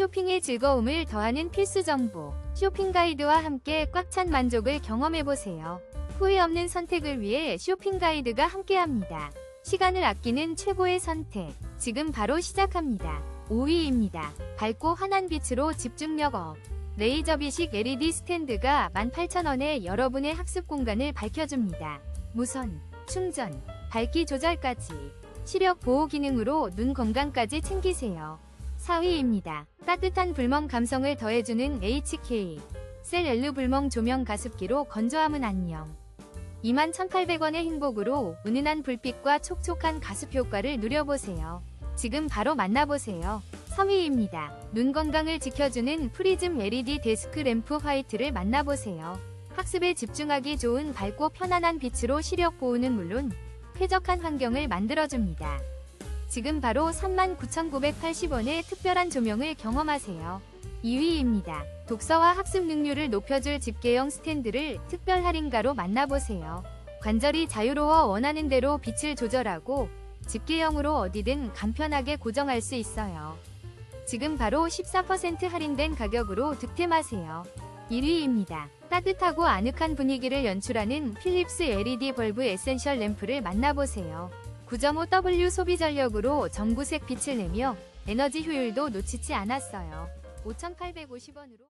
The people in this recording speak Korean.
쇼핑의 즐거움을 더하는 필수 정보. 쇼핑 가이드와 함께 꽉 찬 만족을 경험해보세요. 후회 없는 선택을 위해 쇼핑 가이드가 함께합니다. 시간을 아끼는 최고의 선택. 지금 바로 시작합니다. 5위입니다. 밝고 환한 빛으로 집중력 업. 레이저 비식 LED 스탠드가 18,000원에 여러분의 학습 공간을 밝혀줍니다. 무선, 충전, 밝기 조절까지. 시력 보호 기능으로 눈 건강까지 챙기세요. 4위입니다. 따뜻한 불멍 감성을 더해주는 HK. 셀 엘루 불멍 조명 가습기로 건조함은 안녕. 21,800원의 행복으로 은은한 불빛과 촉촉한 가습 효과를 누려보세요. 지금 바로 만나보세요. 3위입니다. 눈 건강을 지켜주는 프리즘 LED 데스크 램프 화이트를 만나보세요. 학습에 집중하기 좋은 밝고 편안한 빛으로 시력 보호는 물론 쾌적한 환경을 만들어줍니다. 지금 바로 39,980원의 특별한 조명을 경험하세요. 2위입니다. 독서와 학습 능률을 높여줄 집게형 스탠드를 특별 할인가로 만나보세요. 관절이 자유로워 원하는 대로 빛을 조절하고 집게형으로 어디든 간편하게 고정할 수 있어요. 지금 바로 14% 할인된 가격으로 득템하세요. 1위입니다. 따뜻하고 아늑한 분위기를 연출하는 필립스 LED 벌브 에센셜 램프를 만나보세요. 9.5W 소비 전력으로 전구색 빛을 내며 에너지 효율도 놓치지 않았어요. 5,850원으로